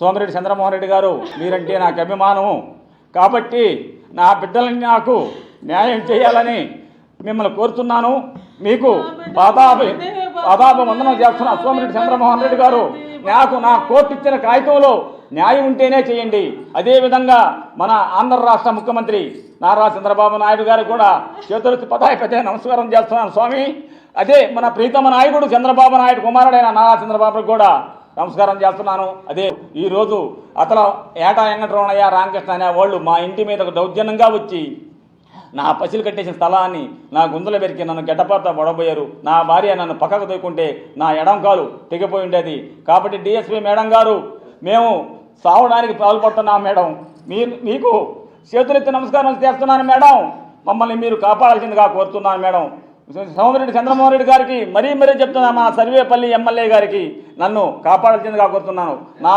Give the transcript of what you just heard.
సోమిరెడ్డి చంద్రమోహన్ రెడ్డి గారు మీరంటే నాకు అభిమానము. కాబట్టి నా బిడ్డలని నాకు న్యాయం చేయాలని మిమ్మల్ని కోరుతున్నాను. మీకు పాదాభి పాదాభ వందనం చేస్తున్న సోమిరెడ్డి చంద్రమోహన్ రెడ్డి గారు నాకు నా కోర్టు ఇచ్చిన కాగితంలో న్యాయం ఉంటేనే చేయండి. అదేవిధంగా మన ఆంధ్ర రాష్ట్ర ముఖ్యమంత్రి నారా చంద్రబాబు నాయుడు గారు కూడా చేతులెత్తి పదాయి పెద్ద నమస్కారం చేస్తున్నాను స్వామి. అదే మన ప్రీతమ నాయకుడు చంద్రబాబు నాయుడు కుమారుడైన నారా చంద్రబాబు కూడా నమస్కారం చేస్తున్నాను. అదే ఈరోజు అతను ఏటా వెంకటరమణయ్య రామకృష్ణ అనే వాళ్ళు మా ఇంటి మీద దౌర్జన్యంగా వచ్చి నా పసిలు కట్టేసిన స్థలాన్ని నా గుంతలు పెరికి నన్ను గడ్డపాత పడబోయారు. నా భార్య నన్ను పక్కకు తోకుంటే నా ఎడం కాలు తెగిపోయి ఉండేది. కాబట్టి డిఎస్పీ మేడం గారు మేము సావడానికి పాల్పడుతున్నాం మేడం. మీరు మీకు చేతులెత్తి నమస్కారం చేస్తున్నాను మేడం. మమ్మల్ని మీరు కాపాడాల్సిందిగా కోరుతున్నాను మేడం. సోమిరెడ్డి చంద్రమోహన్ రెడ్డి గారికి మరీ మరీ చెప్తున్నా మా సర్వేపల్లి ఎమ్మెల్యే గారికి నన్ను కాపాడాల్సిందిగా కోరుతున్నాను. నా